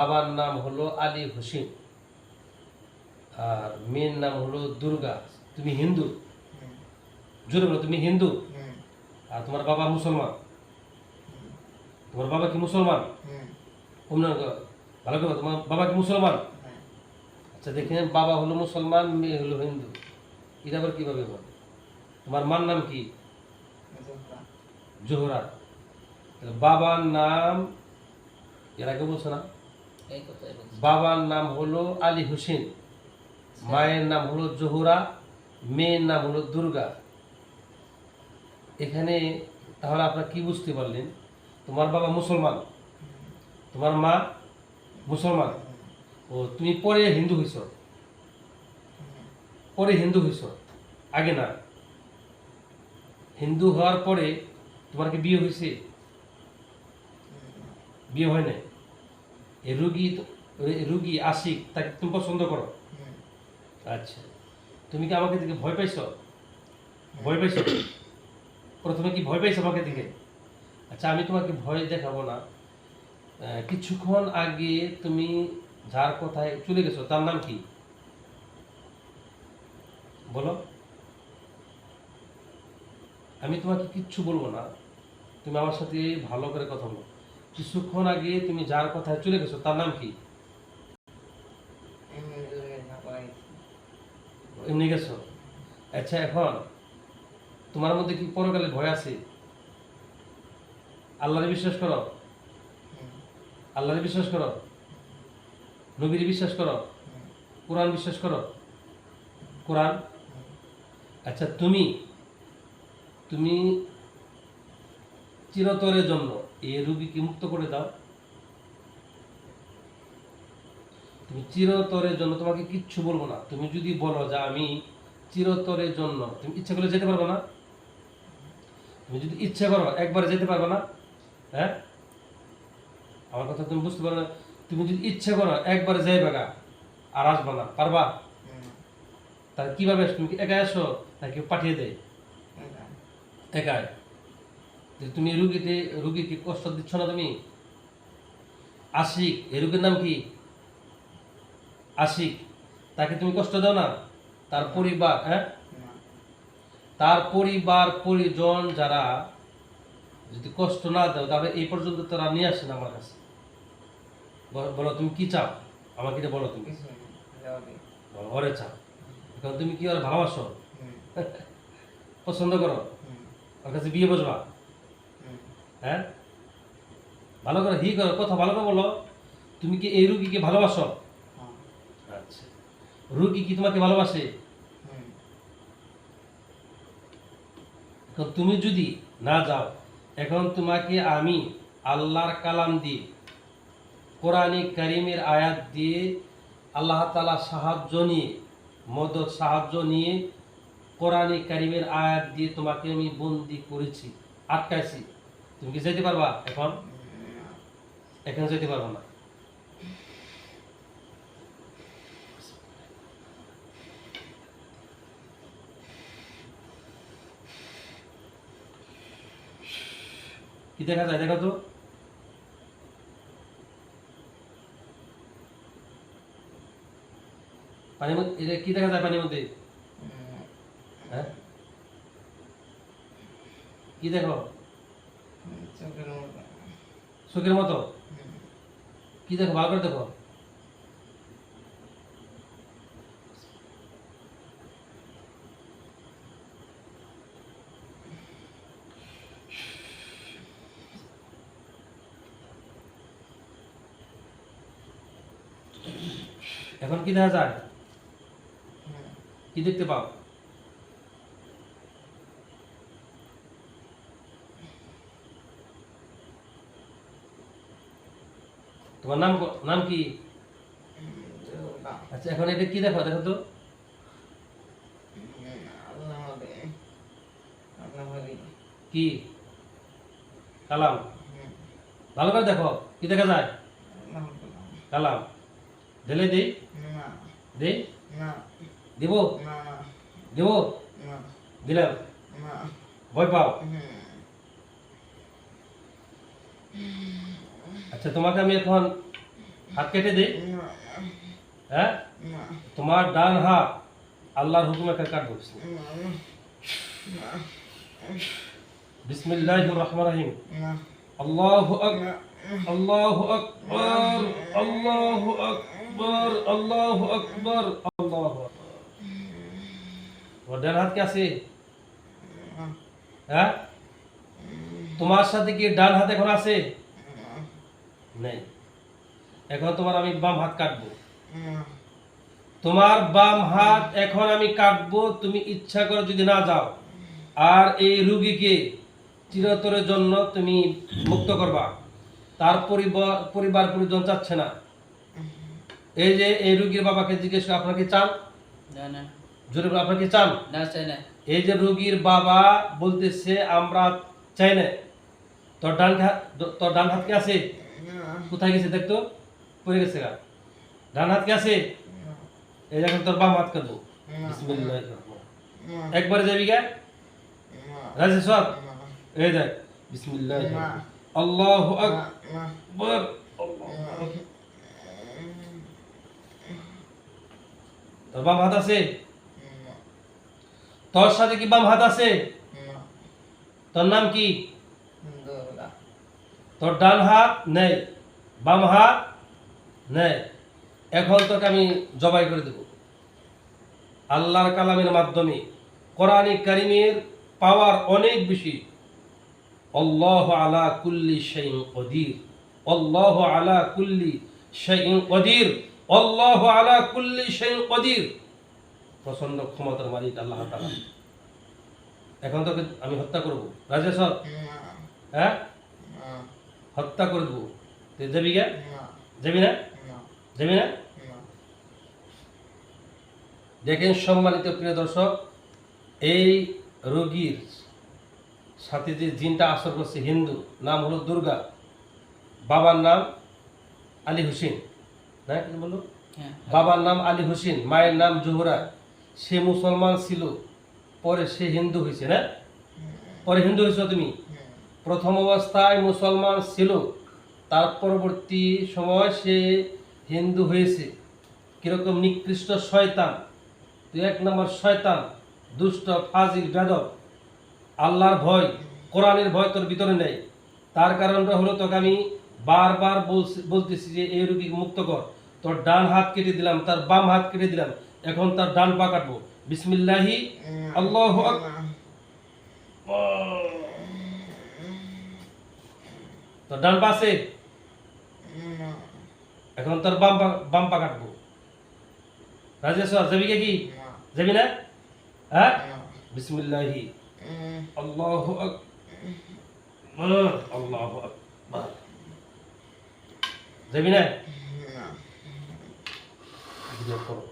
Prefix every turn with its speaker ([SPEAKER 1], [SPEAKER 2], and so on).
[SPEAKER 1] বাবার নাম হলো আলী হোসেন। আর মেয়ের নাম হলো দুর্গা। তুমি হিন্দু? জোরে বলো, তুমি হিন্দু? আর তোমার বাবা মুসলমান? তোমার বাবা কি মুসলমান? ভালো করে তোমার বাবা কি মুসলমান? আচ্ছা দেখেন বাবা হলো মুসলমান, মেয়ে হলো হিন্দু। এটা আবার কীভাবে বল তোমার মার নাম কি? জোহরা। বাবার নাম, এর আগে বলছো না? বাবার নাম হলো আলী হোসেন, মায়ের নাম হলো জোহরা, মেয়ের নাম হলো দুর্গা। এখানে তাহলে আপনারা কি বুঝতে পারলেন? তোমার বাবা মুসলমান, তোমার মা মুসলমান। ও, তুমি পরে হিন্দু হইছ। পরে হিন্দু হইছ। আগে না। হিন্দু হওয়ার পরে তোমার কি বিয়ে হয়েছে বিয়ে হয় নাই? রুগী রুগী আশিক তাকে তুমি পছন্দ করো। আচ্ছা। তুমি কি আমাকে দিকে ভয় পাইছো? ভয় পাইছো? প্রথমে কি ভয় পাইছো আমাকে দিকে? আচ্ছা আমি তোমাকে ভয় দেখাবো না। কিছুক্ষণ আগে তুমি যার কথায় চলে গেছো, তার নাম কি? বলো। আমি তোমাকে কিচ্ছু বলব না। তুমি আমার সাথে ভালো করে কথা বলো। কিছুক্ষণ আগে তুমি যার কথায় চলে গেছো, তার নাম কি? এমনি গেছো? আচ্ছা এখন তোমার মধ্যে কি পরকালে ভয় আছে? আল্লাহরে বিশ্বাস করো? আল্লাহরে বিশ্বাস করো? নবীর বিশ্বাস করো? কোরআন বিশ্বাস করো? কোরআন? আচ্ছা তুমি তুমি চিরতরের জন্য এই রুগীকে মুক্ত করে দাও। তুমি চিরতরের জন্য তোমাকে কিচ্ছু বলব না। তুমি যদি বলো যে আমি চিরতরের জন্য তুমি ইচ্ছা করলে যেতে পারবে না। তুমি যদি ইচ্ছা করো একবারে যেতে পারবে না হ্যাঁ? আমার কথা তুমি বুঝতে পারো না। তুমি যদি ইচ্ছা করো একবারে যাইবে গা আর আসবে না পারবা? তাহলে কীভাবে তুমি কি একাই আসো নাকি পাঠিয়ে দেয়? একাই। যে তুমি রুগীতে রুগীকে কষ্ট দিচ্ছ না তুমি? আশিক এই রুগীর নাম কি? আশিক তাকে তুমি কষ্ট দাও না? তার পরিবার হ্যাঁ? তার পরিবার পরিজন যারা যদি কষ্ট না দাও তাহলে এই পর্যন্ত তারা নিয়ে আসে না আমার কাছে। বলো- তুমি কি চাও? আমাকে এটা বলো তুমি। বলো, ঘরে চাও। এখন তুমি কি আর ভালোবাসো? পছন্দ করো? ওর কাছে বিয়ে বসবা? হ্যাঁ? ভালো করে হি করো কথা ভালো করে বলো। তুমি কি এই রুগীকে ভালোবাসো? আচ্ছা। রুগী কি তোমাকে ভালোবাসে? এখন তুমি যদি না যাও এখন তোমাকে আমি আল্লাহর কালাম দিয়ে কোরআনিক কারিমের আয়াত দিয়ে আল্লাহ তালা সাহায্য নিয়ে মদত সাহায্য নিয়ে কোরআনিক কারিমের আয়াত দিয়ে তোমাকে আমি বন্দি করেছি আটকাইছি। তুমি কি যেতে পারবা এখন? এখন যেতে পারব না। কি দেখা যায় দেখো তো। পানির মধ্যে এটা কি দেখা যায় পানির মধ্যে? হ্যাঁ? কি দেখো? চোখের মতো? কি দেখো? ভালো করে দেখো। এখন কি দেখা যায়? কি দেখতে পাও? তোমার নাম নাম কি? আচ্ছা এখন এটা কি দেখো দেখো তো। কি? কালাম। ভালো করে দেখো, কি দেখা যায়? কালাম। ঢেলে দেই। দেই? দেব? দেব? দিলাম। ভয় পাও? আচ্ছা তোমাকে আমি এখন হাত কেটে দে হ্যাঁ? তোমার ডান হাত আল্লাহর হুকুমে কাটবো বিসমিল্লাহির রহমানির রহিম। আল্লাহু আল্লাহু আকবার আল্লাহু আকবার আল্লাহু আকবার, আল্লাহু তোমার ডান হাত কে আছে? হ্যাঁ? তোমার সাথে কি ডান হাত এখন আছে? নেই। এখন তোমার আমি বাম হাত কাটবো। তোমার বাম হাত এখন আমি কাটবো তুমি ইচ্ছা করে যদি না যাও। আর এই রুগীকে চিরতরের জন্য তুমি মুক্ত করবা। তার পরিবার পরিবার পরিজন চাচ্ছে না। এই যে এই রুগীর বাবাকে জিজ্ঞেস করে আপনাকে চান?
[SPEAKER 2] না না।
[SPEAKER 1] জোরে আপনাকে চান?
[SPEAKER 2] না চাই না।
[SPEAKER 1] এই যে রুগীর বাবা বলতেছে আমরা চাই না। তোর ডান হাত তোর ডান হাত কে আছে? কোথায় গেছে দেখতো পড়ে গেছে গা। ডান হাত কে আছে? এই দেখেন তোর বাম হাত বিসমিল্লাহির একবারে যাবি গা? রাজি সব? এই দেখ, বিসমিল্লাহ আল্লাহু আকবার। তোর বাম হাত আছে? তোর সাথে কি বাম হাত আছে? তোর নাম কি? তোর ডান হাত নেই বাম হাত নেই। এখন তোকে আমি জবাই করে দেব। আল্লাহর কালামের মাধ্যমে কোরআনে কারিমের পাওয়ার অনেক বেশি। আল্লাহ আলা কুল্লি শাইইন কদির। আল্লাহ আলা কুল্লি শাইইন কদির। আল্লাহ আলা কুল্লি শাইইন কদির। প্রচণ্ড ক্ষমতার মালিক আল্লাহ তাআলা। এখন তোকে আমি হত্যা করব। রাজেশ হ্যাঁ। হত্যা করে দেবো তুই যাবি গা যাবি না? যাবি না? দেখেন সম্মানিত প্রিয় দর্শক এই রোগীর সাথে যে জিনটা আসর করছে হিন্দু নাম হলো দুর্গা। বাবার নাম আলী হোসেন। না কি বলল
[SPEAKER 2] হ্যাঁ।
[SPEAKER 1] বাবার নাম আলী হোসেন মায়ের নাম জোহরা। সে মুসলমান ছিল পরে সে হিন্দু হয়েছে না? পরে হিন্দু হয়েছ তুমি? প্রথম অবস্থায় মুসলমান ছিল, তার পরবর্তী সময় সে হিন্দু হয়েছে। কীরকম নিকৃষ্ট শয়তান তুই এক নম্বর শয়তান, দুষ্ট, ফাজিল, বেদব। আল্লাহর ভয়, কোরআনের ভয় তোর ভিতরে নেই। তার কারণটা হলো তোকে আমি বারবার বলতেছি যে এই রুগী মুক্ত কর। তোর ডান হাত কেটে দিলাম, তার বাম হাত কেটে দিলাম, এখন তার ডান পা কাটবো। বিসমিল্লাহি, আল্লাহ তোর ডান পাশে এখন তোর বাম পা বাম পা কাটবো। রাজেশ্বর যাবি কে কি? যাবি না? হ্যাঁ? বিসমিল্লাহি। আল্লাহ আকবার আল্লাহ আকবার। যাবি না। ভিডিও করো।